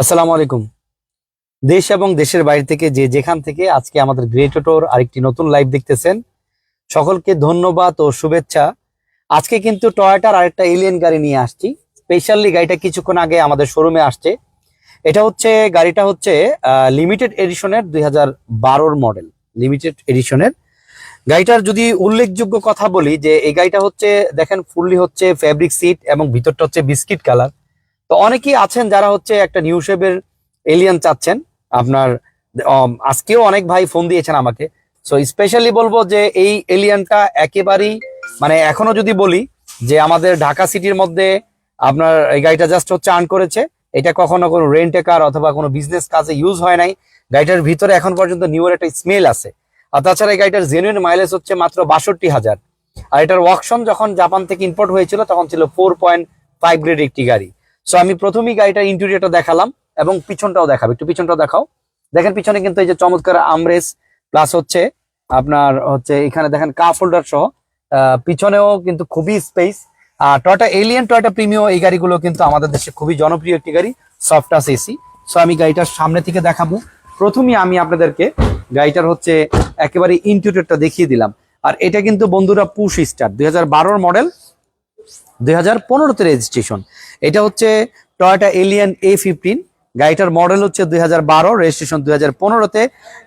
আসসালামু আলাইকুম। দেশ এবং দেশের বাইরে থেকে যে যেখান থেকে আজকে আমাদের গ্রেট অটোর আরেকটি নতুন লাইভ দেখতেছেন, সকলকে ধন্যবাদ ও শুভেচ্ছা। আজকে কিন্তু টয়টার আরেকটা এলিয়েন গাড়ি নিয়ে আসছি। স্পেশালি গাড়িটা কিছুক্ষণ আগে আমাদের শোরুমে আসছে। এটা হচ্ছে, গাড়িটা হচ্ছে লিমিটেড এডিশনের দুই হাজার মডেল লিমিটেড এডিশনের গাড়িটার যদি উল্লেখযোগ্য কথা বলি যে, এই গাড়িটা হচ্ছে, দেখেন ফুললি হচ্ছে ফ্যাব্রিক সিট এবং ভিতরটা হচ্ছে বিস্কিট কালার তো অনেকেই আছেন যারা হচ্ছে একটা নিউ শেপের এলিয়ান চাচ্ছেন। আপনার আজকেও অনেক ভাই ফোন দিয়েছেন আমাকে। সো স্পেশালি বলব যে এই এলিয়ানটা একেবারেই মানে এখনও যদি বলি যে আমাদের ঢাকা সিটির মধ্যে আপনার এই গাড়িটা জাস্ট হচ্ছে আর্ন করেছে। এটা কখনো কোনো রেন্টে কার অথবা কোনো বিজনেস কাজে ইউজ হয় নাই। গাড়িটার ভিতরে এখন পর্যন্ত নিউর একটা স্মেল আছে। আর তাছাড়া এই গাড়িটার জেনুইন মাইলেজ হচ্ছে মাত্র বাষট্টি হাজার। আর এটার ওয়ার্কশন যখন জাপান থেকে ইম্পোর্ট হয়েছিল, তখন ছিল ফোর পয়েন্ট ফাইভ গ্রেড একটি গাড়ি। সো আমি প্রথমেই গাড়িটার ইন্টেরিয়রটা দেখালাম এবং পিছনটাও দেখাবো। একটু পিছনটাও দেখাও। দেখেন, পিছনে কিন্তু এই যে চমৎকার আমরেস প্লাস হচ্ছে আপনার হচ্ছে এখানে দেখেন কাপ হোল্ডার সহ। পিছনেও কিন্তু খুবই স্পেস আর টয়টা এলিয়ান টয়টা প্রিমিও এই গাড়িগুলো কিন্তু আমাদের দেশে খুবই জনপ্রিয় একটি গাড়ি সফট টাচ এসি সো আমি গাড়িটার সামনে থেকে দেখাবো। প্রথমেই আমি আপনাদেরকে গাড়িটার হচ্ছে একেবারে ইন্টেরিয়রটা দেখিয়ে দিলাম। আর এটা কিন্তু বন্ধুরা পুশ স্টার দুই হাজার মডেল দুই পনেরোতে রেজিস্ট্রেশন এটা হচ্ছে টয়োটা এলিয়ান এ ফিফটিন গাড়িটার মডেল হচ্ছে দুই হাজার বারো রেজিস্ট্রেশন দুই হাজার পনেরোতে।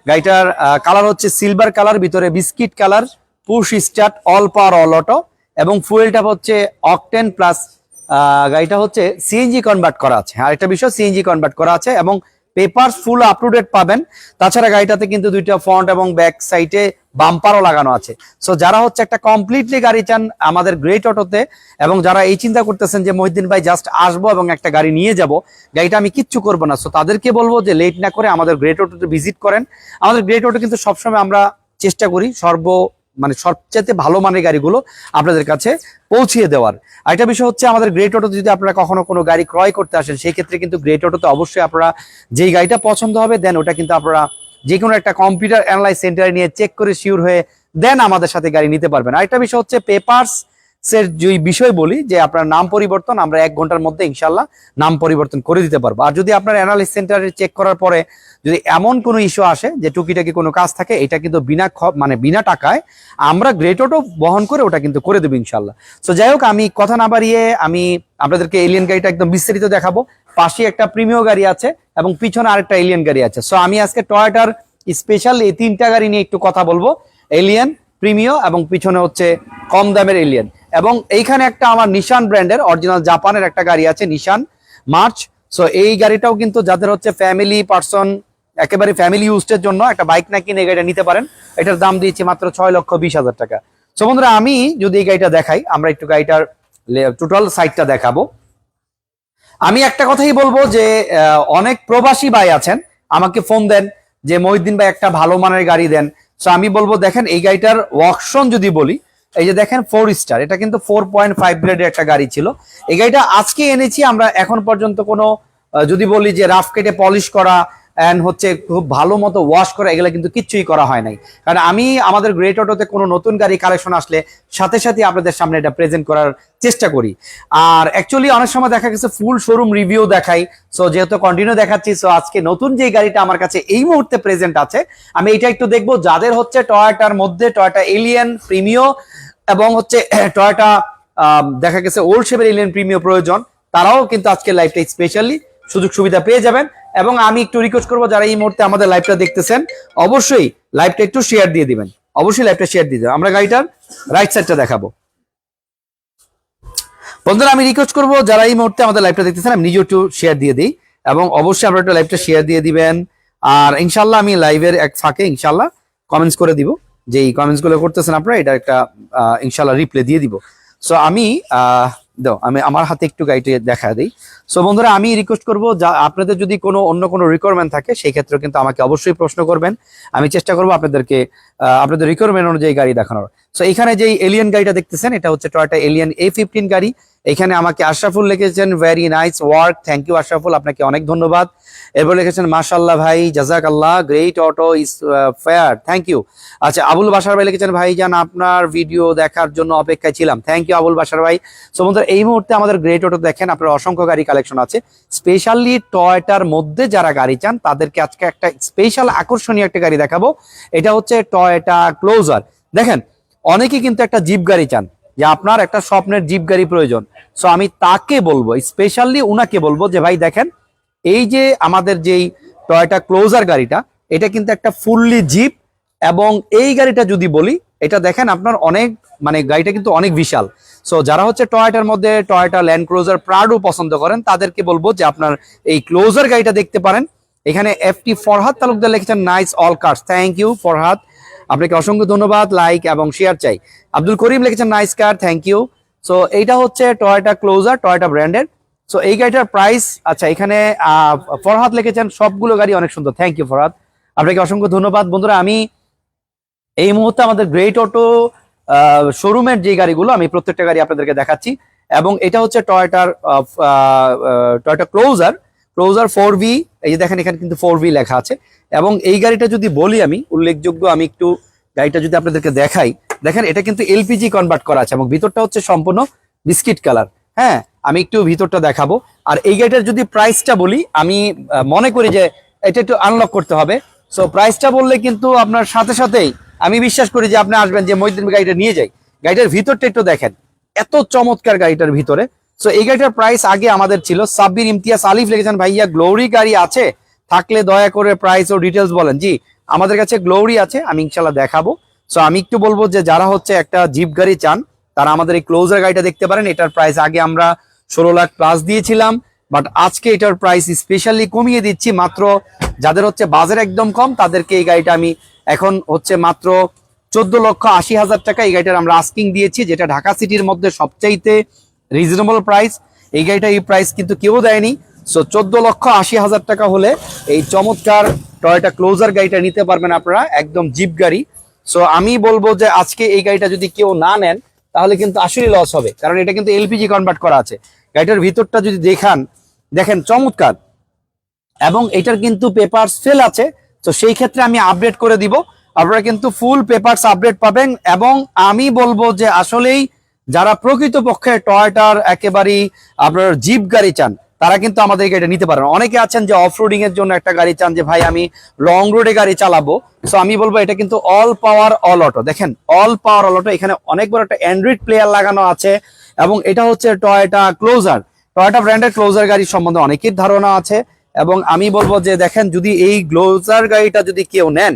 গাড়িটার কালার হচ্ছে সিলভার কালার ভিতরে biscuit colour push start all power all auto এবং ফুয়েলটা হচ্ছে অকটেন প্লাস গাড়িটা হচ্ছে সিএনজি কনভার্ট করা আছে। আর একটা বিষয় সিএনজি কনভার্ট করা আছে এবং paper full up to date পাবেন। তাছাড়া গাড়িটাতে কিন্তু দুইটা ফ্রন্ট এবং ব্যাক সাইডে বাম্পারও লাগানো আছে। সো যারা হচ্ছে একটা কমপ্লিটলি গাড়ি চান আমাদের গ্রেট অটোতে এবং যারা এই চিন্তা করতেছেন যে মহিদ্দিন ভাই জাস্ট আসব এবং একটা গাড়ি নিয়ে যাব, গাড়িটা আমি কিচ্ছু করব না। সো তাদেরকে বলব যে লেট না করে আমাদের গ্রেট অটোতে ভিজিট করেন। আমাদের গ্রেট অটো কিন্তু সবসময় আমরা চেষ্টা করি সর্ব মানে সবচেয়ে ভালো মানের গাড়িগুলো আপনাদের কাছে পৌঁছিয়ে দেওয়ার। আরেকটা বিষয় হচ্ছে আমাদের গ্রেট অটোতে যদি আপনারা কখনো কোনো গাড়ি ক্রয় করতে আসেন সেই ক্ষেত্রে কিন্তু গ্রেট অটোতে অবশ্যই আপনারা যেই গাড়িটা পছন্দ হবে, দেন ওটা কিন্তু আপনারা যে কোনো একটা কম্পিউটার অ্যানালাইজ সেন্টারে নিয়ে চেক করে শিওর হয়ে দেন আমাদের সাথে গাড়ি নিতে পারবেন। আরেকটা বিষয় হচ্ছে পেপারস এর যে বিষয় বলি যে আপনার নাম পরিবর্তন, আমরা এক ঘণ্টার মধ্যে ইনশাল্লাহ নাম পরিবর্তন করে দিতে পারব। আর যদি আপনার অ্যানালিস সেন্টারে চেক করার পরে যদি এমন কোনো ইস্যু আসে যে টুকিটাকি কোনো কাজ থাকে, এটা কিন্তু বিনা মানে বিনা টাকায় আমরা গ্রেট অটো বহন করে ওটা কিন্তু করে দেবো ইনশাল্লাহ তো যাই হোক, আমি কথা না বাড়িয়ে আমি আপনাদেরকে এলিয়ান গাড়িটা একদম বিস্তারিত দেখাবো। পাশে একটা প্রিমিয় গাড়ি আছে এবং পিছনে আরেকটা এলিয়ান গাড়ি আছে। সো আমি আজকে টয়টার স্পেশাল এই তিনটা গাড়ি নিয়ে একটু কথা বলব। এলিয়ান প্রিমিয় এবং পিছনে হচ্ছে কম দামের এলিয়ান। এবং এইখানে একটা আমার নিশান ব্র্যান্ডের অরিজিনাল জাপানের একটা গাড়ি আছে, নিশান মার্চ। সো এই গাড়িটাও কিন্তু যাদের হচ্ছে ফ্যামিলি পার্সন একেবারে ফ্যামিলি ইউজের জন্য একটা বাইক না কিনে গাড়িটা নিতে পারেন। এটার দাম দিয়েছি মাত্র ছয় লক্ষ বিশ হাজার টাকা। সো বন্ধুরা, আমি যদি এই গাড়িটা দেখাই, আমরা একটু গাড়িটার টোটাল সাইডটা দেখাবো। আমি একটা কথাই বলব যে অনেক প্রবাসী ভাই আছেন, আমাকে ফোন দেন যে, মহিউদ্দিন ভাই, একটা ভালো মানের গাড়ি দেন। সো আমি বলব, দেখেন, এই গাড়িটার ওয়াকশন যদি বলি, এই যে দেখেন ফোর স্টার এটা কিন্তু ফোর পয়েন্ট ফাইভ গ্রেডের একটা গাড়ি ছিল। এই গাড়িটা আজকে এনেছি, আমরা এখন পর্যন্ত কোনো যদি বলি যে রাফ কেটে পলিশ করা অ্যান্ড হচ্ছে খুব ভালো মতো ওয়াশ করা, এগুলো কিন্তু কিচ্ছুই করা হয় নাই। কারণ আমি আমাদের গ্রেট অটোতে কোনো নতুন গাড়ি কালেকশন আসলে সাথে সাথে আপনাদের সামনে এটা প্রেজেন্ট করার চেষ্টা করি। আর অ্যাকচুয়ালি অনেক সময় দেখা গেছে ফুল শোরুম রিভিউ দেখাই সো যেহেতু কন্টিনিউ দেখাচ্ছি সো আজকে নতুন যে গাড়িটা আমার কাছে এই মুহূর্তে প্রেজেন্ট আছে, আমি এটা একটু দেখব যাদের হচ্ছে টয়োটার মধ্যে টয়োটা এলিয়ান প্রিমিও এবং হচ্ছে টয়োটা দেখা গেছে ওল্ড শেপের এলিয়ান প্রিমিও প্রয়োজন, তারাও কিন্তু আজকে লাইভটা স্পেশালি সুযোগ সুবিধা পেয়ে যাবেন এবং আমি একটু রিকোয়েস্ট করব যারা এই মুহূর্তে আমাদের লাইভটা দেখতেছেন, অবশ্যই লাইভটা একটু শেয়ার দিয়ে দিবেন। অবশ্যই লাইভটা শেয়ার দিয়ে দেবেন। আমরা গাড়িটার রাইট সাইডটা দেখাবো। বন্ধুরা, আমি রিকোয়েস্ট করব যারা এই মুহূর্তে আমাদের লাইভটা দেখতেছেন, আমি নিজেও একটু শেয়ার দিয়ে দিই এবং অবশ্যই আপনারা একটু লাইভটা শেয়ার দিয়ে দিবেন। আর ইনশাল্লাহ আমি লাইভের এক ফাঁকে ইনশাল্লাহ কমেন্টস করে দিব। যে এই কমেন্টসগুলো করতেছেন আপনারা এটা একটা ইনশাল্লাহ রিপ্লাই দিয়ে দিব। সো আমি দাও, আমি আমার হাতে একটু গাড়িটি দেখা দিই। সো বন্ধুরা, আমি রিকোয়েস্ট করব, যা আপনাদের যদি কোনো অন্য কোনো রিকোয়ারমেন্ট থাকে, সেই ক্ষেত্রে কিন্তু আমাকে অবশ্যই প্রশ্ন করবেন। আমি চেষ্টা করব আপনাদেরকে আপনাদের রিকোয়ারমেন্ট অনুযায়ী গাড়ি দেখানোর। সো এখানে যে এলিয়ান গাড়িটা দেখতেছেন, এটা হচ্ছে টয়টা এলিয়ান এ ফিফটিন গাড়ি। এখানে আমাকে আশরাফুল লিখেছেন very nice work thank you Ashraful, আপনাকে অনেক ধন্যবাদ। এরপর লিখেছেন মাশাল্লাহ ভাই জাজাক আল্লাহ Great Auto is fair thank you আচ্ছা আবুল বাসার ভাই লিখেছেন, ভাই জান আপনার ভিডিও দেখার জন্য অপেক্ষায় ছিলাম। থ্যাংক ইউ আবুল বাসার ভাই। সো বন্ধুরা, এই মুহূর্তে আমাদের গ্রেট অটো দেখেন, আপনার অসংখ্য গাড়ি কালেকশন আছে। স্পেশালি টয়টার মধ্যে যারা গাড়ি চান, তাদেরকে আজকে একটা স্পেশাল আকর্ষণীয় একটা গাড়ি দেখাবো। এটা হচ্ছে টয়টা ক্লোজার দেখেন, অনেকে কিন্তু একটা জিপ গাড়ি চান। যে আপনার একটা স্বপ্নের জিপ গাড়ি প্রয়োজন। সো আমি তাকে বলব স্পেশালি উনাকে বলব যে, ভাই, দেখেন, এই যে আমাদের যেই টয়টা ক্লোজার গাড়িটা, এটা কিন্তু একটা ফুললি জিপ এবং এই গাড়িটা যদি বলি, এটা দেখেন আপনার অনেক মানে গাড়িটা কিন্তু অনেক বিশাল। সো যারা হচ্ছে টয়টার মধ্যে টয়টা ল্যান্ড ক্লোজার প্রাডও পছন্দ করেন, তাদেরকে বলব যে, আপনার এই ক্লোজার গাড়িটা দেখতে পারেন। এখানে এফটি ফরহাদ তালুকদার লিখেছেন nice all cars thank you Farhad আপনাকে অসংখ্য ধন্যবাদ লাইক এবং শেয়ার চাই। আব্দুল করিম লিখেছেন nice car thank you so এইটা হচ্ছে টয়টা ক্লোজার টয়টা ব্র্যান্ডের সো এই গাড়িটার প্রাইস আচ্ছা এখানে ফরহাদ লিখেছেন, সবগুলো গাড়ি অনেক সুন্দর থ্যাংক ইউ ফরহাদ। আপনাকে অসংখ্য ধন্যবাদ। বন্ধুরা, আমি এই মুহূর্তে আমাদের গ্রেট অটো শোরুমের যে গাড়িগুলো, আমি প্রত্যেকটা গাড়ি আপনাদেরকে দেখাচ্ছি। এবং এটা হচ্ছে টয়টার Toyota closer closer four V এই যে দেখেন এখানে কিন্তু ফোর ভি লেখা আছে। এবং এই গাড়িটা যদি বলি আমি, উল্লেখযোগ্য আমি একটু গাড়িটা যদি আপনাদেরকে দেখাই, দেখেন এটা কিন্তু এলপিজি কনভার্ট করা আছে এবং ভিতরটা হচ্ছে সম্পূর্ণ বিস্কিট কালার। হ্যাঁ আমি একটু ভিতরটা দেখাবো। আর এই গাড়িটার যদি প্রাইসটা বলি, আমি মনে করি যে এটা একটু আনলক করতে হবে। সো প্রাইসটা বললে কিন্তু আপনার সাথে সাথেই আমি বিশ্বাস করি যে আপনি আসবেন যে মহিদিন গাড়িটা নিয়ে যাই। গাড়িটার ভিতরটা একটু দেখেন। এত চমৎকার গাড়িটার ভিতরে। সো এই গাড়িটার প্রাইস আগে আমাদের ছিল। সাব্বির ইমতিয়াজ আলিফ লিখেছেন, ভাইয়া গ্লোরি গাড়ি আছে, থাকলে দয়া করে প্রাইস ও ডিটেলস বলেন। জি, আমাদের কাছে গ্লোরি আছে, আমি ইনশাল্লাহ দেখাবো। সো আমি একটু বলব যে যারা হচ্ছে একটা জিপ গাড়ি চান, তারা আমাদের এই ক্লোজার গাড়িটা দেখতে পারেন। এটার প্রাইস আগে আমরা ষোলো লাখ প্লাস দিয়েছিলাম বাট আজকে এটার প্রাইস স্পেশালি কমিয়ে দিচ্ছি। মাত্র যাদের হচ্ছে বাজার একদম কম, তাদেরকে এই গাড়িটা আমি এখন হচ্ছে মাত্র চোদ্দ লক্ষ আশি হাজার টাকা এই গাড়িটার আমরা আস্কিং দিয়েছি, যেটা ঢাকা সিটির মধ্যে সবচাইতে রিজনেবল প্রাইস এই গাড়িটা এই প্রাইস কিন্তু কেউ দেয়নি। সো চোদ্দ লক্ষ আশি হাজার টাকা হলে এই চমৎকার টয়টা ক্লোজার গাড়িটা নিতে পারবেন আপনারা, একদম জিপ গাড়ি। সো আমি বলব যে আজকে এই গাড়িটা যদি কেউ না নেন, তাহলে কিন্তু আসলে লস হবে। কারণ এটা কিন্তু এলপিজি কনভার্ট করা আছে। গাড়িটার ভিতরটা যদি দেখান, দেখেন চমৎকার। এবং এটার কিন্তু পেপারস ফেল আছে। তো সেই ক্ষেত্রে আমি আপডেট করে দিব। আপনারা কিন্তু ফুল পেপারস আপডেট পাবেন। এবং আমি বলব যে আসলেই যারা প্রকৃতপক্ষে টয়টার একেবারেই আপনার জিপ গাড়ি চান, তারা কিন্তু আমাদেরকে এটা নিতে পারেন। অনেকে আছেন যে অফ এর জন্য একটা গাড়ি চান যে, ভাই, আমি লং রোডে গাড়ি চালাবো। সো আমি বলব এটা কিন্তু অল পাওয়ার অল অটো দেখেন অল পাওয়ার অল অটো এখানে অনেক বড় একটা অ্যান্ড্রয়েড প্লেয়ার লাগানো আছে এবং এটা হচ্ছে টয়টা ক্লোজার টয়টা ব্র্যান্ডের ক্লোজার গাড়ি সম্বন্ধে অনেকের ধারণা আছে এবং আমি বলব যে, দেখেন, যদি এই গ্লোজার গাড়িটা যদি কেউ নেন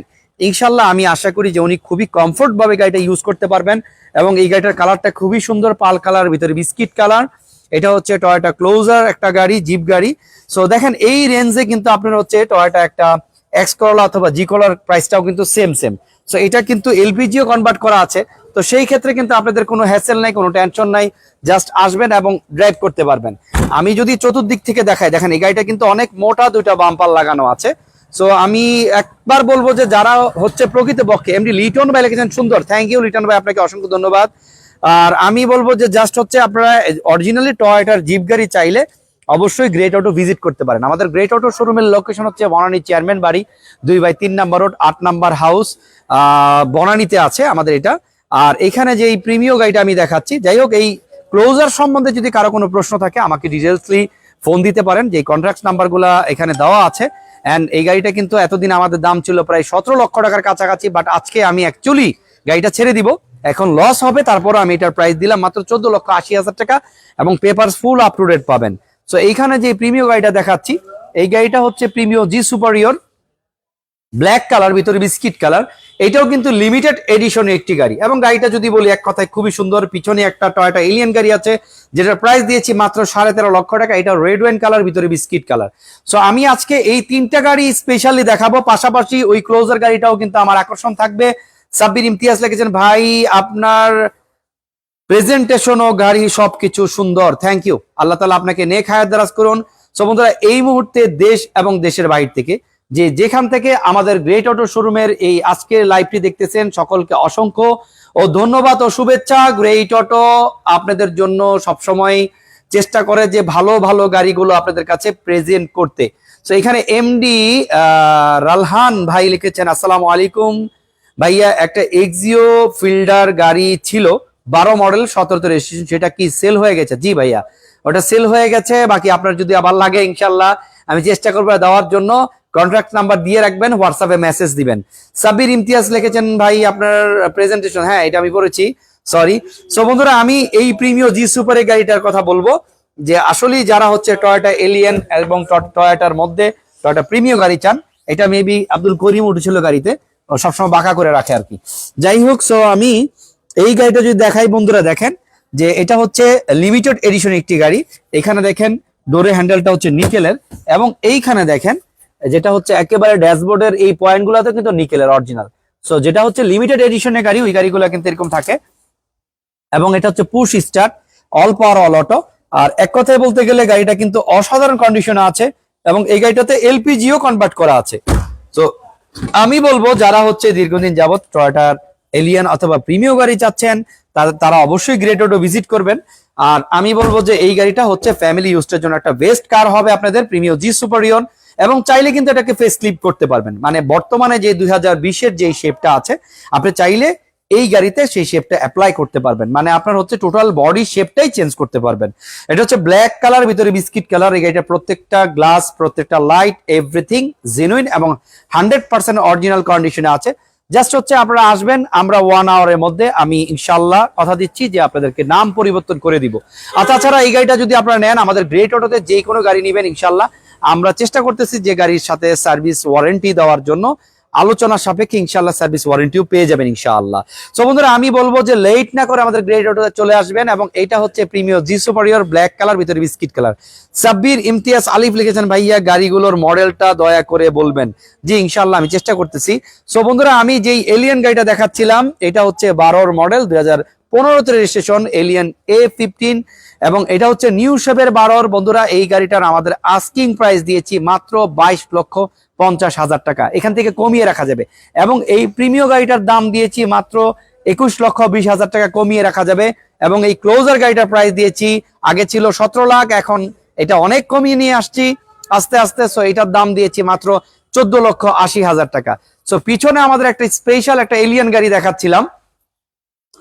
ইনশাল্লাহ আমি আশা করি যে উনি খুবই কমফোর্ট ভাবে গাড়িটা ইউজ করতে পারবেন এবং এই গাড়িটার কালারটা খুবই সুন্দর পাল কালার ভিতরে বিস্কিট কালার এটা হচ্ছে টয়টা ক্লোজার একটা গাড়ি জিপ গাড়ি। সো দেখেন এই রেঞ্জে কিন্তু আপনার হচ্ছে টয়টা একটা এক্স করলা অথবা জি কলার প্রাইসটাও কিন্তু সেম সেম সো এটা কিন্তু এলপিজিও কনভার্ট করা আছে। তো সেই ক্ষেত্রে কিন্তু আপনাদের কোনো হ্যাসেল নাই, কোনো টেনশন নাই। জাস্ট আসবেন এবং ড্রাইভ করতে পারবেন। আমি যদি চতুর্দিক থেকে দেখাই, দেখেন এই গাড়িটা কিন্তু অনেক মোটা দুইটা বাম্পার লাগানো আছে। সো আমি একবার বলব যে যারা হচ্ছে প্রকৃতপক্ষে এমনি লিটন ভাই লিখেছেন সুন্দর। থ্যাংক ইউ লিটন ভাই, আপনাকে অসংখ্য ধন্যবাদ। আর আমি বলব যে জাস্ট হচ্ছে আপনারা অরিজিনালি টয়টার জিপ গাড়ি চাইলে অবশ্যই গ্রেট অটো ভিজিট করতে পারেন। আমাদের গ্রেট অটো শোরুমের লোকেশন হচ্ছে বনানী চেয়ারম্যান বাড়ি, দুই বাই তিন নাম্বার রোড আট নাম্বার হাউস বনানীতে আছে আমাদের এটা। আর এখানে যে এই প্রিমিয় গাড়িটা আমি দেখাচ্ছি, যাই হোক, এই ক্লোজার সম্বন্ধে যদি কারও কোনো প্রশ্ন থাকে, আমাকে ডিটেলসলি ফোন দিতে পারেন। যে কন্ট্রাক্ট নাম্বারগুলো এখানে দেওয়া আছে অ্যান্ড এই গাড়িটা কিন্তু এতদিন আমাদের দাম ছিল প্রায় সতেরো লক্ষ টাকার কাছাকাছি বাট আজকে আমি অ্যাকচুয়ালি গাড়িটা ছেড়ে দিব। এখন লস হবে তারপর আমি এটার প্রাইস দিলাম মাত্র চোদ্দ লক্ষ আশি হাজার টাকা এবং paper full up to date পাবেন। সো এইখানে যে প্রিমিয় গাড়িটা দেখাচ্ছি, এই গাড়িটা হচ্ছে Premio G superior black colour, ভিতরে বিস্কিট কালার, এটাও কিন্তু লিমিটেড এডিশন একটি গাড়ি। এবং গাড়িটা যদি বলি এক কথায়, খুবই সুন্দর। পিছনে একটা টয়টা এলিয়ান গাড়ি আছে, যেটার প্রাইস দিয়েছি মাত্র সাড়ে তেরো লক্ষ টাকা। এটা রেড ওয়েন কালার ভিতরে বিস্কিট কালার সো আমি আজকে এই তিনটা গাড়ি স্পেশালি দেখাবো। পাশাপাশি ওই ক্লোজার গাড়িটাও কিন্তু আমার আকর্ষণ থাকবে। সাব্বির ইমতিয়াজ লিখেছেন, ভাই, আপনার প্রেজেন্টেশন ও গাড়ি সবকিছু সুন্দর। থ্যাংক ইউ আল্লাহ তালা আপনাকে নেক হায়াত দারাজ করুন। সো বন্ধুরা, এই মুহূর্তে দেশ এবং দেশের বাইর থেকে যে যেখান থেকে আমাদের গ্রেট অটো শোরুমের এই আজকের লাইভটি দেখতেছেন, সকলকে অসংখ্য ও ধন্যবাদ ও শুভেচ্ছা। গ্রেট অটো আপনাদের জন্য সবসময় চেষ্টা করে যে ভালো ভালো গাড়িগুলো আপনাদের কাছে প্রেজেন্ট করতে। তো এখানে এমডি রালহান ভাই লিখেছেন, আসসালামু আলাইকুম। ভাইয়া, একটা এক্সিও ফিল্ডার গাড়ি ছিল, বারো মডেল, সতেরোতে রেজিস্ট্রেশন সেটা কি সেল হয়ে গেছে? জি ভাইয়া, ওটা সেল হয়ে গেছে, বাকি আপনার যদি আবার লাগে ইনশাল্লাহ, আমি চেষ্টা করব দেওয়ার জন্য। কন্ট্রাক্ট নাম্বার দিয়ে রাখবেন হোয়াটসঅ্যাপে মেসেজ দিবেন। সাবির ইমতিয়াজ লিখেছেন, ভাই, আপনার প্রেজেন্টেশন হ্যাঁ এটা আমি করেছি সরি সো বন্ধুরা, আমি এই প্রিমিয় জি সুপারের গাড়িটার কথা বলব, যে আসলেই যারা হচ্ছে টয়োটা এলিয়েন এবং টয়োটার মধ্যে টয়োটা প্রিমিয় গাড়ি চান, এটা মেবি আব্দুল করিম উঠেছিল গাড়িতে সবসময় বাঁকা করে রাখে আর কি। যাই হোক সো আমি এই গাড়িটা যদি দেখাই, বন্ধুরা, দেখেন, যে এটা হচ্ছে লিমিটেড এডিশন একটি গাড়ি। এখানে দেখেন ডোরে হ্যান্ডেলটা হচ্ছে নিকেলের এবং এইখানে দেখেন যেটা হচ্ছে একেবারে ড্যাশবোর্ডের এই পয়েন্টগুলোতে কিন্তু নিকেলের অরিজিনাল সো যেটা হচ্ছে লিমিটেড এডিশনের গাড়ি, ওই গাড়িগুলো কিন্তু এরকম থাকে। এবং এটা হচ্ছে push start all power all auto আর এক কথায় বলতে গেলে গাড়িটা কিন্তু অসাধারণ কন্ডিশনে আছে এবং এই গাড়িটাতে এলপিজিও কনভার্ট করা আছে। তো আমি বলব, যারা হচ্ছে দীর্ঘদিন যাবত টয়টার এলিয়ান অথবা প্রিমিয় গাড়ি চাচ্ছেন, তারা অবশ্যই গ্রেট অটো ভিজিট করবেন। আর আমি বলব যে এই গাড়িটা হচ্ছে ফ্যামিলি ইউজের জন্য একটা বেস্ট কার হবে আপনাদের প্রিমিয় জি সুপারিয়ন এবং চাইলে কিন্তু এটাকে ফেস ক্লিপ করতে পারবেন। মানে বর্তমানে যে দুই হাজার বিশের যে শেপটা আছে, আপনি চাইলে এই গাড়িতে সেই শেপটা অ্যাপ্লাই করতে পারবেন। মানে আপনার হচ্ছে টোটাল বডি শেপটাই চেঞ্জ করতে পারবেন। এটা হচ্ছে ব্ল্যাক কালার ভিতরে বিস্কিট কালার এই গাড়িটা প্রত্যেকটা গ্লাস প্রত্যেকটা লাইট এভরিথিং জেনুইন এবং হান্ড্রেড পার্সেন্ট অরিজিনাল কন্ডিশনে আছে। জাস্ট হচ্ছে আপনারা আসবেন, আমরা ওয়ান আওয়ারের মধ্যে আমি ইনশাল্লাহ কথা দিচ্ছি যে আপনাদেরকে নাম পরিবর্তন করে দিব। আর তাছাড়া এই গাড়িটা যদি আপনারা নেন, আমাদের গ্রেট অটোতে যে কোনো গাড়ি নেবেন ইনশাল্লাহ আমরা চেষ্টা করতেছি যে গাড়ির সাথে সার্ভিস ওয়ারেন্টি দেওয়ার জন্য। আলোচনার সাপেক্ষে ইনশাল্লাহ সার্ভিস ওয়ারেন্টিও পেয়ে যাবেন ইনশাআল্লাহ। সো বন্ধুরা, আমি বলব যে লেট না করে আমাদের গ্রেট অটোতে চলে আসবেন এবং এটা হচ্ছে Premio G superior black colour ভিতরে বিস্কিট কালার সাব্বির ইমতিয়াজ আলিফ লিখেছেন, ভাইয়া, গাড়িগুলোর মডেলটা দয়া করে বলবেন। জি ইনশাল্লাহ আমি চেষ্টা করতেছি। সো বন্ধুরা, আমি যেই এলিয়ান গাড়িটা দেখাচ্ছিলাম, এটা হচ্ছে বারোর মডেল, দুই হাজার পনেরোতে রেজিস্ট্রেশন এলিয়ান এ ফিফটিন এবং এটা হচ্ছে নিউ শেপের বারোর। বন্ধুরা, এই গাড়িটার আমাদের আস্কিং প্রাইস দিয়েছি মাত্র বাইশ লক্ষ পঞ্চাশ হাজার টাকা। এখান থেকে কমিয়ে রাখা যাবে। এবং এই প্রিমিয় গাড়িটার দাম দিয়েছি মাত্র একুশ লক্ষ বিশ হাজার টাকা কমিয়ে রাখা যাবে। এবং এই ক্লোজার গাড়িটার প্রাইস দিয়েছি, আগে ছিল সতেরো লাখ, এখন এটা অনেক কমিয়ে নিয়ে আসছি। আস্তে আস্তে সো এটার দাম দিয়েছি মাত্র চোদ্দ লক্ষ আশি হাজার টাকা। সো পিছনে আমাদের একটা স্পেশাল একটা এলিয়ান গাড়ি দেখাচ্ছিলাম,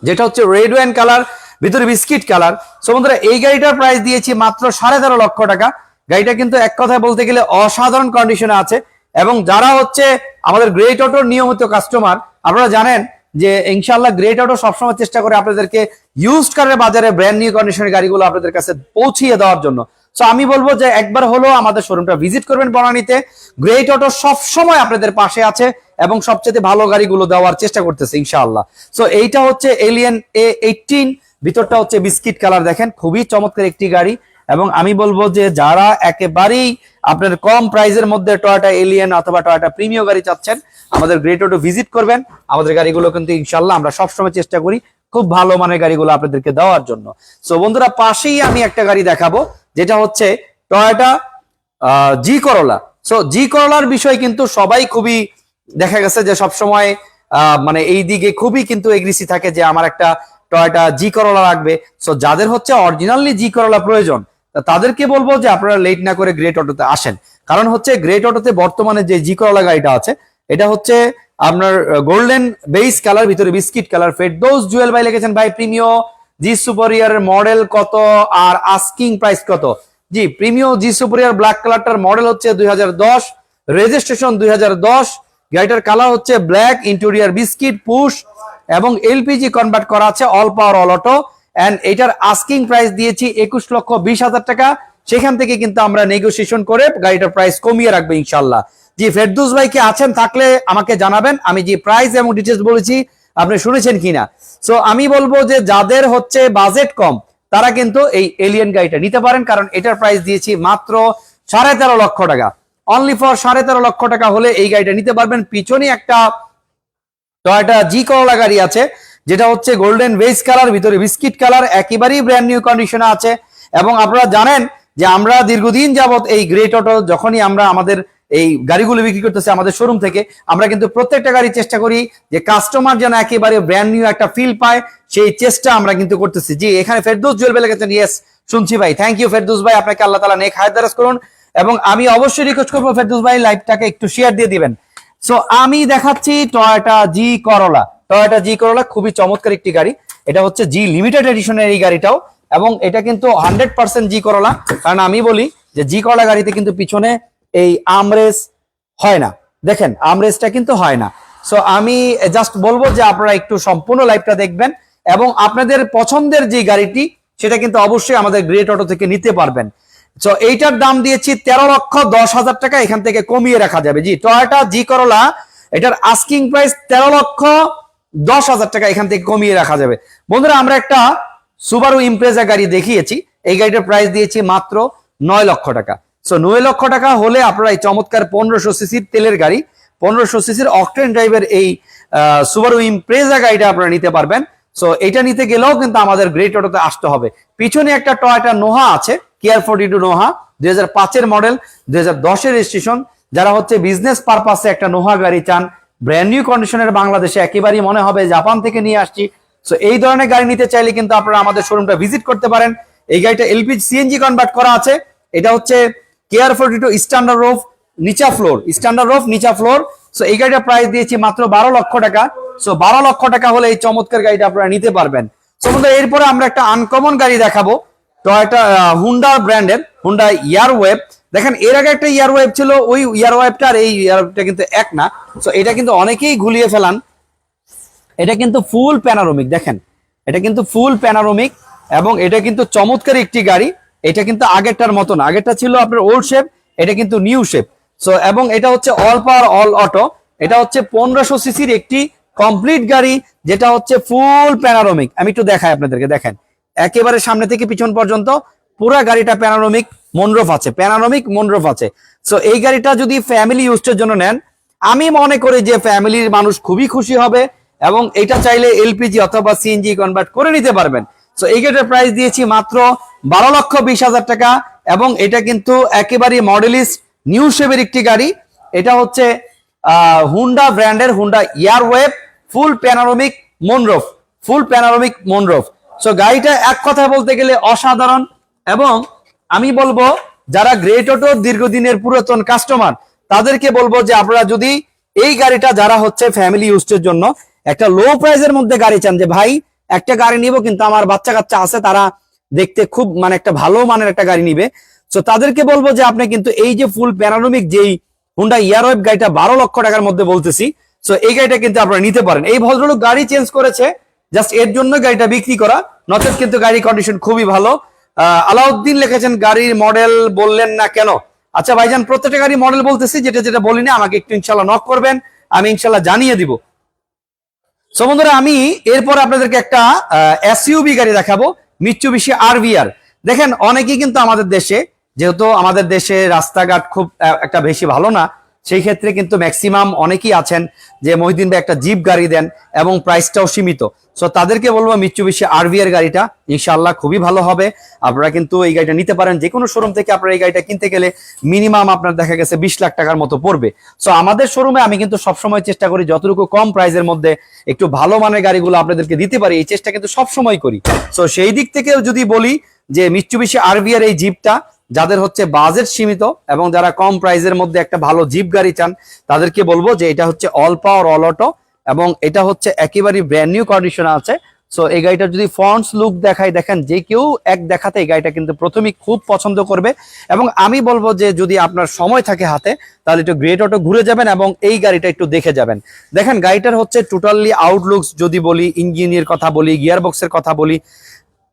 যেটা হচ্ছে রেড ওয়াইন কালার ভিতরে বিস্কিট কালার। সো বন্ধুরা, এই গাড়িটার প্রাইস দিয়েছি মাত্র সাড়ে তেরো লক্ষ টাকা। গাড়িটা কিন্তু এক কথায় বলতে গেলে অসাধারণ কন্ডিশনে আছে এবং যারা হচ্ছে আমাদের গ্রেট অটোর নিয়মিত কাস্টমার আপনারা জানেন যে ইনশাল্লাহ গ্রেট অটো সবসময় চেষ্টা করে আপনাদেরকে ইউজ কারের বাজারে ব্র্যান্ড নিউ কন্ডিশনের গাড়িগুলো আপনাদের কাছে পৌঁছিয়ে দেওয়ার জন্য। সো আমি বলব যে একবার হলো আমাদের শোরুমটা ভিজিট করবেন বনানীতে। গ্রেট অটো সবসময় আপনাদের পাশে আছে এবং সবচেয়ে ভালো গাড়িগুলো দেওয়ার চেষ্টা করতেছে ইনশাআল্লাহ। সো এইটা হচ্ছে এলিয়ান এ এইটিন ভিতরটা হচ্ছে বিস্কিট কালার, দেখেন, খুবই চমৎকার একটি গাড়ি। এবং আমি বলব যে যারা একেবারেই আপনার কম প্রাইজের মধ্যে টয়োটা এলিয়ান অথবা টয়োটা প্রিমিয় গাড়ি চাচ্ছেন, আমাদের গ্রেট অটো ভিজিট করবেন। আমাদের গাড়িগুলো কিন্তু ইনশাল্লাহ আমরা সবসময় চেষ্টা করি খুব ভালো মানের গাড়িগুলো আপনাদেরকে দেওয়ার জন্য। সো বন্ধুরা, পাশেই আমি একটা গাড়ি দেখাবো, যেটা হচ্ছে টয়োটা জি করলা সো জি করলার বিষয় কিন্তু সবাই খুবই দেখা গেছে যে সবসময় মানে এই দিকে খুবই কিন্তু এগ্রিসি থাকে যে আমার একটা টয়োটা জি করলা লাগবে সো যাদের হচ্ছে অরিজিনালি জি করলা প্রয়োজন তাদেরকে বলব যে আপনারা লেট না করে গ্রেট অটোতে আসেন। কারণ হচ্ছে গ্রেট অটোতে বর্তমানে যে জি করলা গাড়িটা আছে, এটা হচ্ছে আপনার গোল্ডেন বেস কালার ভিতরে বিস্কিট কালার ফেড ফেডোস জুয়েল ভাই লিখেছেন, ভাই প্রিমিও জি সুপারিয়ার মডেল কত আর আস্কিং প্রাইস কত? G Premio G superior black কালারটার model হচ্ছে দুই হাজার দশ রেজিস্ট্রেশন দুই হাজার দশ। গাড়িটার কালার হচ্ছে ব্ল্যাক ইন্টেরিয়ার বিস্কিট পুশ এবং এলপিজি কনভার্ট করা আছে all power all auto and এটার আস্কিং প্রাইস দিয়েছি একুশ লক্ষ বিশ হাজার টাকা। সেখান থেকে কিন্তু আমরা নেগোসিয়েশন করে গাড়িটার প্রাইস কমিয়ে রাখব ইনশাল্লাহ। জি, ফেরদুস ভাই কি আছেন থাকলে আমাকে জানাবেন। আমি যে প্রাইস এবং ডিটেলস বলেছি, আপনি শুনেছেন কিনা? সো আমি বলব যে যাদের হচ্ছে বাজেট কম, তারা কিন্তু এই এলিয়েন গাড়িটা নিতে পারেন, কারণ এটার প্রাইস দিয়েছি মাত্র সাড়ে তেরো লক্ষ টাকা। অনলি ফর সাড়ে তেরো লক্ষ টাকা হলে এই গাড়িটা নিতে পারবেন। পিছনে একটা টয়োটা জি করলা গাড়ি আছে, যেটা হচ্ছে গোল্ডেন বেস কালার ভিতরে বিস্কিট কালার একেবারেই ব্র্যান্ড নিউ কন্ডিশনে আছে। এবং আপনারা জানেন যে আমরা দীর্ঘদিন যাবত এই গ্রেট অটো যখনই আমরা আমাদের এই গাড়িগুলো বিক্রি করতেছে আমাদের শোরুম থেকে, আমরা কিন্তু প্রত্যেকটা গাড়ি চেষ্টা করি যে কাস্টমার যেন একেবারে ব্র্যান্ড নিউ একটা ফিল পায়, সেই চেষ্টা আমরা কিন্তু করতেছি। জি, এখানে ফেরদৌস জুয়েল বেলে গেছেন ইয়েস শুনছি ভাই। থ্যাংক ইউ ফেরদৌস ভাই, আপনাকে আল্লাহ তালা নেক হায়াত দারাজ করুন। এবং আমি অবশ্যই রিকোয়েস্ট করব ফেরদৌস ভাই লাইভটাকে একটু শেয়ার দিয়ে দিবেন। সো আমি দেখাচ্ছি টয়োটা জি করলা টয়োটা জি করলা খুবই চমৎকার একটি গাড়ি। এটা হচ্ছে জি লিমিটেড এডিশনের এই গাড়িটাও। এবং এটা কিন্তু হান্ড্রেড পার্সেন্ট জি করলা কারণ আমি বলি যে জি করলা গাড়িতে কিন্তু পিছনে এই আমরেস হয় না। দেখেন আমরেসটা কিন্তু হয় না। সো আমি জাস্ট বলব যে আপনারা একটু সম্পূর্ণ লাইভটা দেখবেন। এবং আপনাদের পছন্দের যে গাড়িটি, সেটা কিন্তু অবশ্যই আমাদের গ্রেট অটো থেকে নিতে পারবেন। তো এইটার দাম দিয়েছি তেরো লক্ষ দশ হাজার টাকা, এখান থেকে কমিয়ে রাখা যাবে। জি টয়োটা জি করলা এটার আস্কিং প্রাইস তেরো লক্ষ দশ হাজার টাকা, এখান থেকে কমিয়ে রাখা যাবে। বন্ধুরা, আমরা একটা সুবারু ইমপ্রেজা গাড়ি দেখিয়েছি। এই গাড়িটার প্রাইস দিয়েছি মাত্র নয় লক্ষ টাকা। সো নয় লক্ষ টাকা হলে আপনারা এই চমৎকার পনেরোশো সিসির তেলের গাড়ি, পনেরোশো সিসির অকটেন ড্রাইভের এই সুবারু ইমপ্রেজা গাড়িটা আপনারা নিতে পারবেন। সো এটা নিতে গেলেও কিন্তু আমাদের গ্রেট অটোতে আসতে হবে। পিছনে একটা টয়টা নোহা আছে। কেয়ার ফোর্টি টু নোহা দুই হাজার পাঁচের মডেল দুই হাজার দশের রেজিস্ট্রেশন যারা হচ্ছে বিজনেস পারপাসে একটা নোহা গাড়ি চান ব্র্যান্ড নিউ কন্ডিশনের বাংলাদেশে একেবারেই মনে হবে জাপান থেকে নিয়ে আসছি। সো এই ধরনের গাড়ি নিতে চাইলে কিন্তু আপনারা আমাদের শোরুমটা ভিজিট করতে পারেন। এই গাড়িটা এলপিজি সিএনজি কনভার্ট করা আছে। এটা হচ্ছে care forty two standard roof নিচা ফ্লোর স্ট্যান্ডার্ড রোফ নিচা ফ্লোর সো এই গাড়িটা প্রাইস দিয়েছি মাত্র বারো লক্ষ টাকা। সো বারো লক্ষ টাকা হলে এই চমৎকার গাড়িটা আপনারা নিতে পারবেন। সো এরপরে আমরা একটা আনকমন গাড়ি দেখাবো। টয়টা হুন্ডা ব্র্যান্ডের হুন্ডা ইয়ার ওয়েব দেখেন, এর আগে একটা ইয়ার ওয়েব ছিল, ওই ইয়ার ওয়েবটা আর এই ইয়ার ওয়েবটা কিন্তু এক না। সো এটা কিন্তু অনেকেই ঘুলিয়ে ফেলান। এটা কিন্তু ফুল প্যানারোমিক দেখেন। এটা কিন্তু ফুল প্যানারোমিক এবং এটা কিন্তু চমৎকার একটি গাড়ি। এটা কিন্তু আগেরটার মতো না আগেরটা ছিল আপনার ওল্ড শেপ এটা কিন্তু নিউ শেপ সো এবং এটা হচ্ছে অল পাওয়ার অল অটো এটা হচ্ছে পনেরোশো সিসির একটি কমপ্লিট গাড়ি, যেটা হচ্ছে ফুল প্যানারোমিক আমি একটু দেখাই আপনাদেরকে, দেখেন। একেবারে সামনে থেকে পিছন পর্যন্ত পুরো গাড়িটা প্যানারোমিক মনরোফ আছে প্যানারোমিক মনরোফ আছে। সো এই গাড়িটা যদি ফ্যামিলি ইউজের জন্য নেন, আমি মনে করি যে ফ্যামিলির মানুষ খুবই খুশি হবে এবং এটা চাইলে এলপিজি অথবা সিএনজি কনভার্ট করে নিতে পারবেন। সো এই গাড়িটার প্রাইস দিয়েছি মাত্র বারো লক্ষ বিশ হাজার টাকা এবং এটা কিন্তু একেবারে মডেলিস্ট নিউ শেপের একটি গাড়ি। এটা হচ্ছে হুন্ডা ব্র্যান্ডের Honda Airwave full panoramic moonroof full panoramic moonroof so গাড়িটা এক কথায় বলতে গেলে অসাধারণ এবং আমি বলব যারা গ্রেট অটো দীর্ঘদিনের পুরাতন কাস্টমার তাদেরকে বলব যে আপনারা যদি এই গাড়িটা যারা হচ্ছে ফ্যামিলি ইউজের জন্য একটা লো প্রাইসের মধ্যে গাড়ি চান যে, ভাই, একটা গাড়ি নিব কিন্তু আমার বাচ্চা কাচ্চা আছে, তারা দেখতে খুব মানে একটা ভালো মানের একটা গাড়ি নিবে। তো তাদেরকে বলব যে আপনি কিন্তু এই যে ফুল প্যারানোমিক যেই হুন্ডা ইয়ারওয়েব গাড়িটা বারো লক্ষ টাকার মধ্যে বলতেছি তো এই গাড়িটা কিন্তু আপনারা নিতে পারেন। এই ভদ্রলোক গাড়ি চেঞ্জ করেছে জাস্ট এর জন্য গাড়িটা বিক্রি করা। নচেত কিন্তু গাড়ির কন্ডিশন খুবই ভালো। আলাউদ্দিন লিখেছেন, গাড়ির মডেল বললেন না কেন? আচ্ছা ভাইজান, প্রত্যেকটা গাড়ি মডেল বলতেছি, যেটা যেটা বলিনি, আমাকে একটু ইনশাল্লাহ নক করবেন, আমি ইনশাল্লাহ জানিয়ে দিব। সো বন্ধুরা, আমি এরপর আপনাদেরকে একটা এসইউবি গাড়ি দেখাবো মিচ্ছুবিশি আরভিআর দেখেন, অনেকেই কিন্তু আমাদের দেশে, যেহেতু আমাদের দেশে রাস্তাঘাট খুব একটা বেশি ভালো না সেই ক্ষেত্রে কিন্তু ম্যাক্সিমাম অনেকেই আছেন যে মহিদিন ভাই একটা জিপ গাড়ি দেন এবং প্রাইসটাও সীমিত। সো তাদেরকে বলব মিচ্ছুবিশি আরভিআর গাড়িটা ইনশাল্লাহ খুবই ভালো হবে। আপনারা কিন্তু এই গাড়িটা নিতে পারেন যে কোনো শোরুম থেকে আপনারা এই গাড়িটা কিনতে গেলে মিনিমাম আপনার দেখা গেছে বিশ লাখ টাকার মতো পড়বে। সো আমাদের শোরুমে আমি কিন্তু সবসময় চেষ্টা করি যতটুকু কম প্রাইসের মধ্যে একটু ভালো মানের গাড়িগুলো আপনাদেরকে দিতে পারি, এই চেষ্টা কিন্তু সবসময় করি। সো সেই দিক থেকেও যদি বলি যে মিচ্ছুবিশি আরভিআর এই জিপটা যাদের হচ্ছে বাজেট সীমিত এবং যারা কম প্রাইসের মধ্যে একটা ভালো জিপ গাড়ি চান, তাদেরকে বলব যে এটা হচ্ছে অল পাওয়ার অল অটো এবং এটা হচ্ছে একেবারে ব্র্যান্ড নিউ কন্ডিশন আছে। সো এই গাড়িটার যদি ফ্রন্টস লুক দেখাই, দেখেন যে কেউ এক দেখাতে এই গাড়িটা কিন্তু প্রথমেই খুব পছন্দ করবে এবং আমি বলব যে যদি আপনার সময় থাকে হাতে, তাহলে একটু গ্রেট অটো ঘুরে যাবেন এবং এই গাড়িটা একটু দেখে যাবেন। দেখেন, গাড়িটার হচ্ছে টোটালি আউটলুকস যদি বলি ইঞ্জিনিয়ার কথা বলি গিয়ার বক্সের কথা বলি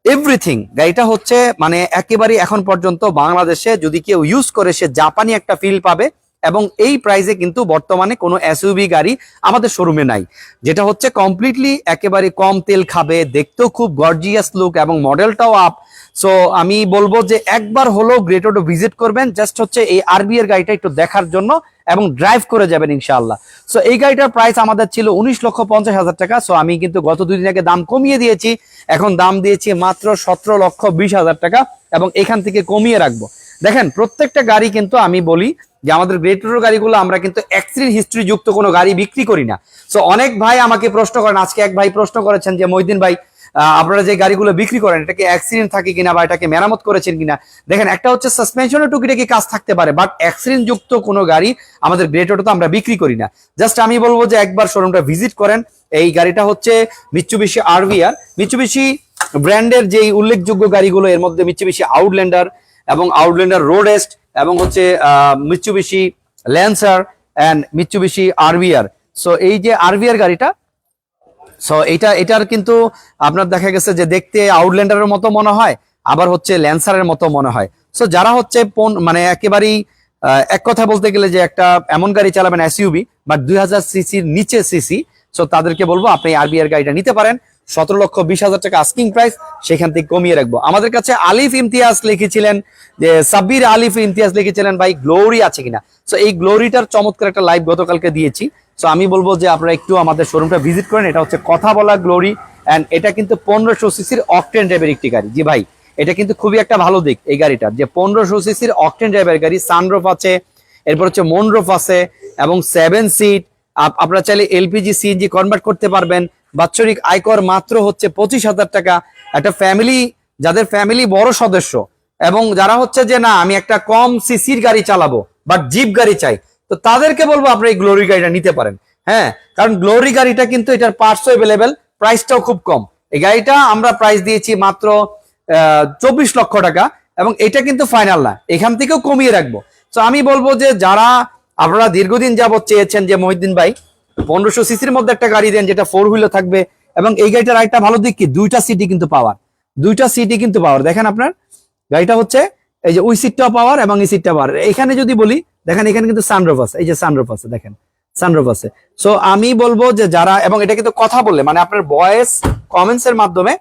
এভরিথিং গাড়িটা হচ্ছে মানে একেবারে এখন পর্যন্ত বাংলাদেশে যদি কেউ ইউজ করে, সে জাপানি একটা ফিল পাবে। এবং এই প্রাইসে কিন্তু বর্তমানে কোনো এসইউভি গাড়ি আমাদের শোরুমে নাই। যেটা হচ্ছে কমপ্লিটলি একেবারে কম তেল খাবে, দেখতেও খুব গর্জিয়াস লুক এবং মডেলটাও আপ সো আমি বলব যে একবার হলো গ্রেট অটো ভিজিট করবেন জাস্ট হচ্ছে এই আরবি এর গাড়িটা একটু দেখার জন্য এবং ড্রাইভ করে যাবেন ইনশাআল্লাহ। সো এই গাড়িটার প্রাইস আমাদের ছিল উনিশ লক্ষ পঞ্চাশ হাজার টাকা। সো আমি কিন্তু গত দুই দিন আগে দাম কমিয়ে দিয়েছি। এখন দাম দিয়েছি মাত্র সতেরো লক্ষ বিশ হাজার টাকা এবং এখান থেকে কমিয়ে রাখব। দেখেন, প্রত্যেকটা গাড়ি কিন্তু আমি বলি যে আমাদের গ্রেটর গাড়িগুলো আমরা কিন্তু অ্যাক্সিডেন্ট হিস্ট্রি যুক্ত কোনো গাড়ি বিক্রি করি না। সো অনেক ভাই আমাকে প্রশ্ন করেন, আজকে এক ভাই প্রশ্ন করেছেন যে মইদিন ভাই আপনারা যে গাড়িগুলো বিক্রি করেন এটাকে অ্যাক্সিডেন্ট থাকে কিনা বা এটাকে মেরামত করেছেন কিনা? দেখেন, একটা হচ্ছে সাসপেনশনের টুকিটাকি কাজ থাকতে পারে বাট অ্যাক্সিডেন্ট যুক্ত কোনো গাড়ি আমাদের গ্রেট তো আমরা বিক্রি করি না। জাস্ট আমি বলব যে, একবার শোরুমটা ভিজিট করেন, এই গাড়িটা হচ্ছে মিচ্ছুবিশি আরভিআর মিচ্ছুবিশি ব্র্যান্ডের যে উল্লেখযোগ্য গাড়িগুলো, এর মধ্যে মিচ্ছুবিশি আউটল্যান্ডার এবং আউটল্যান্ডার রোডেস্ট এবং হচ্ছে মিচ্ছুবিশি ল্যান্সার অ্যান্ড মিচ্ছুবিশি আরবিআর সো এই যে আরবিআর গাড়িটা সো এটা, এটার কিন্তু আপনার দেখা গেছে যে দেখতে আউটল্যান্ডারের মতো মনে হয়, আবার হচ্ছে ল্যান্সারের মতো মনে হয়। সো যারা হচ্ছে পন- মানে একেবারেই এক কথা বলতে গেলে যে একটা এমন গাড়ি চালাবেন এসইউবি বাট দুই হাজার সিসির নিচে সিসি সো তাদেরকে বলব আপনি আরবিআর গাড়িটা নিতে পারেন। সতেরো লক্ষ বিশ হাজার টাকা আস্কিং প্রাইস সেখান থেকে কমিয়ে রাখব। আমাদের কাছে আলিফ ইমতিয়াজ লিখেছিলেন, যে সাব্বির আলিফ ইমতিয়াজ লিখেছিলেন, ভাই গ্লোরি আছে কিনা? সো এই গ্লোরিটার চমৎকার একটা লাইভ গতকালকে দিয়েছি। সো আমি বলব যে আপনারা একটু আমাদের শোরুমটা ভিজিট করেন, এটা হচ্ছে কথা বলা গ্লোরি অ্যান্ড এটা কিন্তু পনেরোশো সিসির অকটেন ড্রাইভের একটি গাড়ি। জি ভাই, এটা কিন্তু খুবই একটা ভালো দিক এই গাড়িটার যে পনেরোশো সিসির অকটেন ড্রাইভের গাড়ি সানরোফ আছে, এরপর হচ্ছে মনরোফ আছে, এবং সেভেন সিট আপনারা চাইলে এলপিজি সিএনজি কনভার্ট করতে পারবেন। বাৎসরিক আয়কর মাত্র হচ্ছে পঁচিশ হাজার টাকা। একটা ফ্যামিলি যাদের ফ্যামিলি বড় সদস্য, এবং যারা হচ্ছে যে, না, আমি একটা কম সিসির গাড়ি চালাবো বাট জিপ গাড়ি চাই। তো তাদেরকে বলব, আপনি এই গ্লোরি গাড়িটা নিতে পারেন। হ্যাঁ কারণ গ্লোরি গাড়িটা কিন্তু এটার পার্টসও অ্যাভেলেবেল প্রাইসটাও খুব কম। এই গাড়িটা আমরা প্রাইস দিয়েছি মাত্র চব্বিশ লক্ষ টাকা, এবং এটা কিন্তু ফাইনাল না। এখান থেকেও কমিয়ে রাখব। তো আমি বলব যে, যারা আপনারা দীর্ঘদিন যাবত চেয়েছেন যে মহিদ্দিন ভাই পনেরোশো সিসির মধ্যে একটা গাড়ি দেন, যেটা ফোর হুইলার থাকবে। এবং এই গাড়িটার আরেকটা ভালো দিক কি? দুইটা সিটি কিন্তু পাওয়ার দুইটা সিটি কিন্তু পাওয়ার দেখেন আপনার, গাড়িটা হচ্ছে এই যে ওই সিটটা পাওয়ার এবং এই সিটটা পাওয়ার এখানে যদি বলি, দেখেন এখানে কিন্তু সানরোফ আছে। এই যে সানরোফ আছে, দেখেন। সানরোফ আছে। সো আমি বলব যে যারা, এবং এটা কিন্তু কথা বললে মানে আপনার ভয়েস কমেন্টস এর মাধ্যমে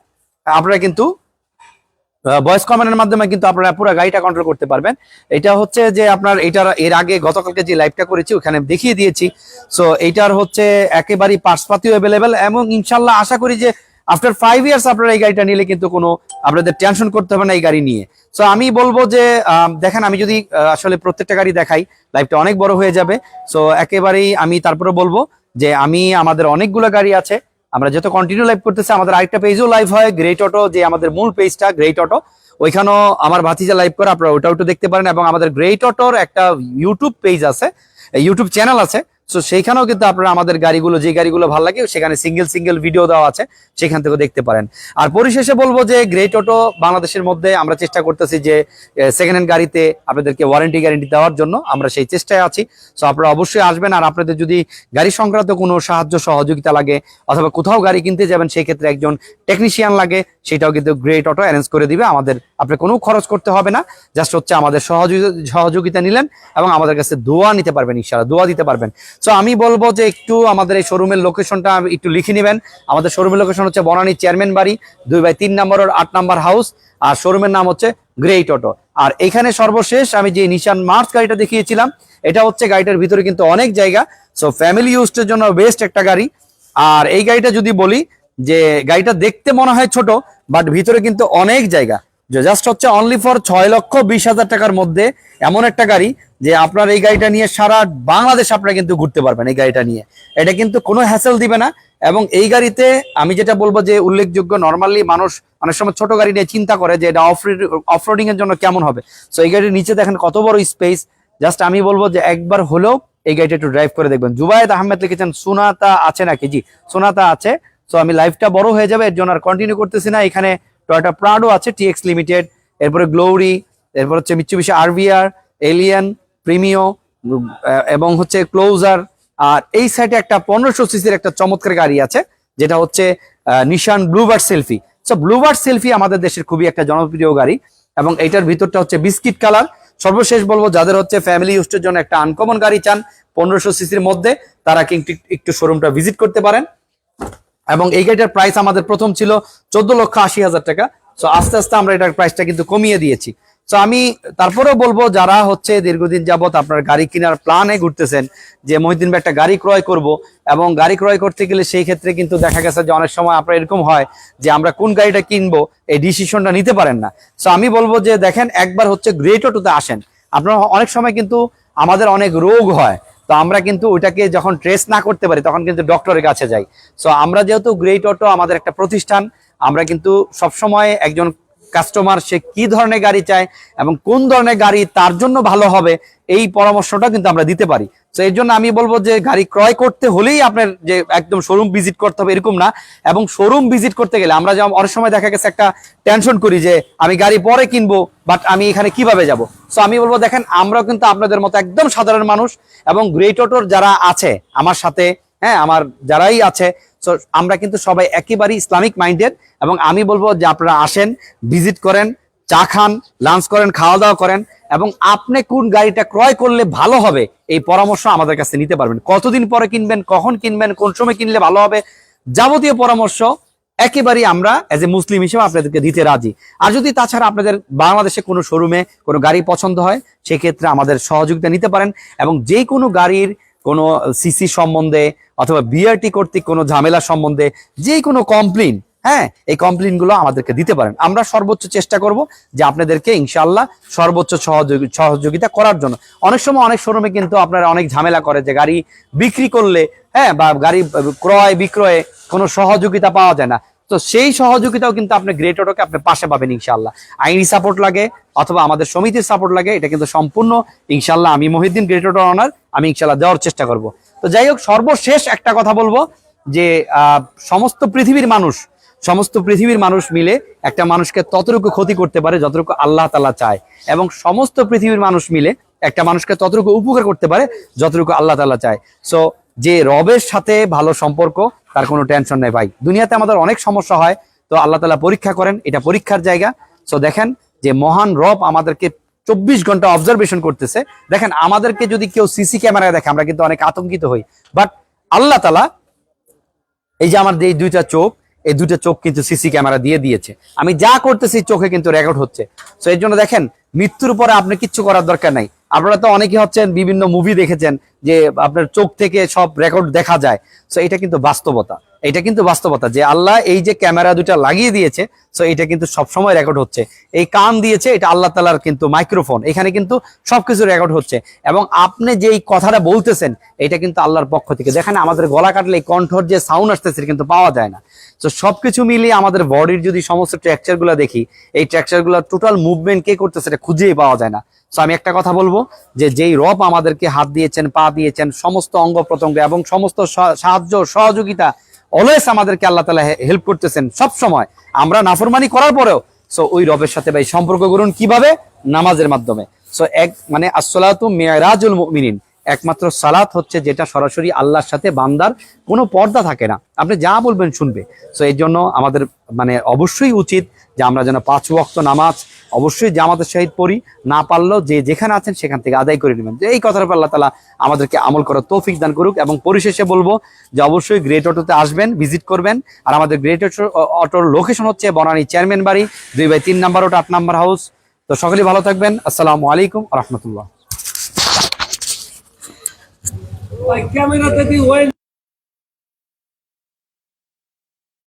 আপনারা কিন্তু ভয়েস কমেন্টের মাধ্যমে কিন্তু আপনারা পুরো গাড়িটা কন্ট্রোল করতে পারবেন। এটা হচ্ছে যে আপনার, এটার, এর আগে গতকালকে যে লাইভটা করেছি, ওখানে দেখিয়ে দিয়েছি। সো এইটার হচ্ছে একেবারেই পার্সপাতিও অ্যাভেলেবেল এবং ইনশাল্লাহ আশা করি যে আফটার ফাইভ ইয়ার্স আপনারা এই গাড়িটা নিলে কিন্তু কোনো আপনাদের টেনশন করতে হবে না এই গাড়ি নিয়ে। সো আমি বলব যে দেখেন, আমি যদি আসলে প্রত্যেকটা গাড়ি দেখাই লাইভটা অনেক বড় হয়ে যাবে। সো একেবারেই আমি তারপরে বলব যে, আমি, আমাদের অনেকগুলো গাড়ি আছে। আমরা যত কন্টিনিউ লাইভ করতেছি, আমাদের আরেকটা পেজও লাইভ হয় গ্রেট অটো যে আমাদের মূল পেজটা গ্রেট অটো ওইখানেও আমার ভাতিজা লাইভ করে, আপনারা ওটাও একটু দেখতে পারেন। এবং আমাদের গ্রেট অটোর একটা ইউটিউব পেজ আছে ইউটিউব চ্যানেল আছে সো সেইখানেও কিন্তু আপনারা আমাদের গাড়িগুলো, যে গাড়িগুলো ভালো লাগে, সেখানে সিঙ্গেল সিঙ্গেল ভিডিও দেওয়া আছে, সেখান থেকে দেখতে পারেন। আর পরিশেষে বলব যে গ্রেট অটো বাংলাদেশের মধ্যে আমরা চেষ্টা করতেছি যে সেকেন্ড হ্যান্ড গাড়িতে আপনাদেরকে ওয়ারেন্টি গ্যারেন্টি দেওয়ার জন্য আমরা সেই চেষ্টায় আছি। সো আপনারা অবশ্যই আসবেন আর আপনাদের যদি গাড়ি সংক্রান্ত কোনো সাহায্য, সহযোগিতা লাগে, অথবা কোথাও গাড়ি কিনতে যাবেন সেই ক্ষেত্রে একজন টেকনিশিয়ান লাগে, সেটাও কিন্তু গ্রেট অটো অ্যারেঞ্জ করে দিবে। আমাদের আপনি কোনো খরচ করতে হবে না জাস্ট হচ্ছে আমাদের সহযোগিতা সহযোগিতা নিলেন এবং আমাদের কাছে দোয়া নিতে পারবেন, ইনশাআল্লাহ, দোয়া দিতে পারবেন। সো আমি বলব যে একটু আমাদের এই শোরুমের লোকেশনটা একটু লিখে নেবেন। আমাদের শোরুমের লোকেশন হচ্ছে বনানী চেয়ারম্যান বাড়ি, দুই বাই তিন নম্বর আট নাম্বার হাউস আর শোরুমের নাম হচ্ছে গ্রেট অটো আর এখানে সর্বশেষ আমি যে নিশান মার্চ গাড়িটা দেখিয়েছিলাম, এটা হচ্ছে গাড়িটার ভিতরে কিন্তু অনেক জায়গা। সো ফ্যামিলি ইউজের জন্য বেস্ট একটা গাড়ি। আর এই গাড়িটা যদি বলি যে গাড়িটা দেখতে মনে হয় ছোট বাট ভিতরে কিন্তু অনেক জায়গা। জাস্ট হচ্ছে অনলি ফর ছয় লক্ষ বিশ হাজার টাকার মধ্যে এমন একটা গাড়ি যে আপনার এই গাড়িটা নিয়ে সারা বাংলাদেশ আপনারা কিন্তু ঘুরতে পারবেন এই গাড়িটা নিয়ে। এটা কিন্তু কোনো হ্যাসেল দিবে না এবং এই গাড়িতে আমি যেটা বলব যে উল্লেখযোগ্য নর্মালি মানুষ অনেক সময় ছোট গাড়ি নিয়ে চিন্তা করে যে এটা অফ অফরোডিং এর জন্য কেমন হবে। সো এই গাড়ির নিচে দেখেন কত বড় স্পেস জাস্ট আমি বলব যে একবার হলেও এই গাড়িটা একটু ড্রাইভ করে দেখবেন। জুবায়েদ আহমেদ লিখেছেন, সোনাতা আছে নাকি? জি, সোনাতা আছে। সো আমি লাইফটা বড় হয়ে যাবে, এর জন্য আর কন্টিনিউ করতেছি না। এখানে টয়োটা প্রাডো আছে টিএক্স লিমিটেড এরপরে গ্লোরি এরপর হচ্ছে মিচ্ছুবিশি আরভিআর এলিয়ান প্রিমিও এবং হচ্ছে ক্লোজার আর এই সাইডে একটা পনেরোশো সিসির একটা চমৎকার গাড়ি আছে, যেটা হচ্ছে Nissan Bluebird Sylphy so Bluebird Sylphy আমাদের দেশের খুবই একটা জনপ্রিয় গাড়ি, এবং এইটার ভিতরটা হচ্ছে বিস্কিট কালার সর্বশেষ বলব, যাদের হচ্ছে ফ্যামিলি ইউজের জন্য একটা আনকমন গাড়ি চান, পনেরোশো সিসির মধ্যে, তারা কিন্তু একটু শোরুমটা ভিজিট করতে পারেন। এবং এই গাড়িটার প্রাইস আমাদের প্রথম ছিল চোদ্দ লক্ষ আশি হাজার টাকা। সো আস্তে আস্তে আমরা এটার প্রাইসটা কিন্তু কমিয়ে দিয়েছি। তো আমি তারপরেও বলব, যারা হচ্ছে দীর্ঘদিন যাবত আপনার গাড়ি কেনার প্ল্যানে ঘুরতেছেন, যে মহিদিন একটা গাড়ি ক্রয় করব এবং গাড়ি ক্রয় করতে গেলে সেই ক্ষেত্রে কিন্তু দেখা গেছে যে অনেক সময় আপনার এরকম হয় যে আমরা কোন গাড়িটা কিনবো, এই ডিসিশনটা নিতে পারেন না। সো আমি বলব যে দেখেন, একবার হচ্ছে গ্রেট অটোতে আসেন। আপনারা অনেক সময় কিন্তু আমাদের অনেক রোগ হয়। তো আমরা কিন্তু ওইটাকে যখন ট্রেস না করতে পারি, তখন কিন্তু ডক্টরের কাছে যাই। সো আমরা যেহেতু গ্রেট অটো আমাদের একটা প্রতিষ্ঠান, আমরা কিন্তু সবসময় একজন কাস্টমার সে কি ধরনের গাড়ি চায় এবং কোন ধরনের গাড়ি তার জন্য ভালো হবে, এই পরামর্শটা কিন্তু আমরা দিতে পারি। তো এর জন্য আমি বলব যে গাড়ি ক্রয় করতে হলেই আপনার যে একদম শোরুম ভিজিট করতে হবে এরকম না, এবং শোরুম ভিজিট করতে গেলে আমরা যেমন অনেক সময় দেখা গেছে একটা টেনশন করি যে আমি গাড়ি পরে কিনবো বাট আমি এখানে কীভাবে যাব। সো আমি বলব দেখেন, আমরাও কিন্তু আপনাদের মতো একদম সাধারণ মানুষ এবং গ্রেট অটোর যারা আছে আমার সাথে হ্যাঁ আমার যারাই আছে তো আমরা কিন্তু সবাই একেবারেই ইসলামিক মাইন্ডেড এবং আমি বলব যে আপনারা আসেন ভিজিট করেন, চা খান লাঞ্চ করেন খাওয়া দাওয়া করেন এবং আপনি কোন গাড়িটা ক্রয় করলে ভালো হবে এই পরামর্শ আমাদের কাছে নিতে পারবেন। কতদিন পরে কিনবেন, কখন কিনবেন, কোন সময় কিনলে ভালো হবে যাবতীয় পরামর্শ একেবারেই আমরা এজ এ মুসলিম হিসেবে আপনাদেরকে দিতে রাজি। আর যদি তাছাড়া আপনাদের বাংলাদেশে কোনো শোরুমে কোনো গাড়ি পছন্দ হয়, সেক্ষেত্রে আমাদের সহযোগিতা নিতে পারেন এবং যে কোনো গাড়ির কোনো সিসি সম্বন্ধে অথবা বিআরটি কর্তৃক কোনো ঝামেলা সম্বন্ধে যে কোনো কমপ্লেন হ্যাঁ এই কমপ্লেনগুলো আমাদেরকে দিতে পারেন। আমরা সর্বোচ্চ চেষ্টা করব যে আপনাদেরকে ইনশাল্লাহ সর্বোচ্চ সহযোগী সহযোগিতা করার জন্য। অনেক সময় অনেক শোরুমে কিন্তু আপনারা অনেক ঝামেলা করে যে গাড়ি বিক্রি করলে হ্যাঁ বা গাড়ি ক্রয় বিক্রয়ে কোনো সহযোগিতা পাওয়া যায় না। তো সেই সহযোগিতাও কিন্তু আপনি গ্রেট অটোকে আপনি পাশে পাবেন ইনশাল্লাহ আইনি সাপোর্ট লাগে অথবা আমাদের সমিতির সাপোর্ট লাগে, এটা কিন্তু সম্পূর্ণ ইনশাল্লাহ আমি মহিদ্দিন গ্রেট অটো অনার আমি ইনশাল্লাহ দেওয়ার চেষ্টা করব। তো যাই হোক, সর্বশেষ একটা কথা বলব যে সমস্ত পৃথিবীর মানুষ, সমস্ত পৃথিবীর মানুষ মিলে একটা মানুষকে ততটুকু ক্ষতি করতে পারে যতটুকু আল্লাহ তালা চায় এবং সমস্ত পৃথিবীর মানুষ মিলে একটা মানুষকে ততটুকু উপকার করতে পারে যতটুকু আল্লাহ তালা চায়। সো যে রবের সাথে ভালো সম্পর্ক তার কোনো টেনশন নেই ভাই। দুনিয়াতে আমাদের অনেক সমস্যা হয়, তো আল্লাহ তালা পরীক্ষা করেন, এটা পরীক্ষার জায়গা। সো দেখেন যে মহান রব আমাদেরকে চব্বিশ ঘণ্টা অবজারভেশন করতেছে। দেখেন আমাদেরকে যদি কেউ সিসি ক্যামেরায় দেখে, আমরা কিন্তু অনেক আতঙ্কিত হই। বাট আল্লাহ তালা এই যে আমার এই দুইটা চোখ, এই দুইটা চোখ কিন্তু সিসি ক্যামেরা দিয়ে দিয়েছে। আমি যা করতেছি, চোখে কিন্তু রেকর্ড হচ্ছে। তো এর জন্য দেখেন, মৃত্যুর পরে আপনি কিচ্ছু করার দরকার নাই। আপনারা তো অনেকে হচ্ছেন বিভিন্ন মুভি দেখেছেন যে আপনার চোখ থেকে সব রেকর্ড দেখা যায়। তো এটা কিন্তু বাস্তবতা। এটা কিন্তু বাস্তবতা যে আল্লাহ এই যে ক্যামেরা দুটা লাগিয়ে দিয়েছে তো এটা কিন্তু সবসময় রেকর্ড হচ্ছে। এই কান দিয়েছে, এটা আল্লাহ তালার কিন্তু মাইক্রোফোন এখানে কিন্তু সবকিছু রেকর্ড হচ্ছে। এবং আপনি যে এই কথাটা বলতেছেন, এটা কিন্তু আল্লাহর পক্ষ থেকে। দেখেন, আমাদের গলা কাটলে এই কণ্ঠর যে সাউন্ড আসতেছে কিন্তু পাওয়া যায় না। তো সবকিছু মিলিয়ে আমাদের বডির যদি সমস্ত ট্র্যাকচারগুলো দেখি, এই ট্র্যাকচারগুলো টোটাল মুভমেন্ট কে করতেছে, এটা খুঁজেই পাওয়া যায় না। তো আমি একটা কথা বলব যে যেই রব আমাদেরকে হাত দিয়েছেন, পা দিয়েছেন, সমস্ত অঙ্গ প্রত্যঙ্গ এবং সমস্ত সা- সাহায্য, সহযোগিতা অলওয়েজ আমাদেরকে আল্লাহ তালা হেল্প করতেছেন সব সময়। আমরা নাফরমানি করার পরেও সো ওই রবের সাথে ভাই সম্পর্ক করুন কীভাবে? নামাজের মাধ্যমে। সো এক মানে আসসালাতু মিরাজুল মুমিনিন। একমাত্র সালাত হচ্ছে যেটা সরাসরি আল্লাহর সাথে বান্দার কোনো পর্দা থাকে না। আপনি যা বলবেন শুনবে। সো এই জন্য আমাদের মানে অবশ্যই উচিত যে আমরা যেন পাঁচ ওয়াক্ত নামাজ অবশ্যই জামাতের সহিত পড়ি। না পারলেও যে যেখানে আছেন সেখান থেকে আদায় করে নেবেন। এই কথার উপর আল্লাহ তালা আমাদেরকে আমল করার তৌফিক দান করুক এবং পরিশেষে বলব যে অবশ্যই গ্রেট অটোতে আসবেন ভিজিট করবেন। আর আমাদের গ্রেট অটো অটোর লোকেশন হচ্ছে বনানী চেয়ারম্যান বাড়ি, দুই বাই তিন নাম্বার ওটা আট নাম্বার হাউস তো সকলেই ভালো থাকবেন। আসসালামু আলাইকুম রহমতুল্লাহ।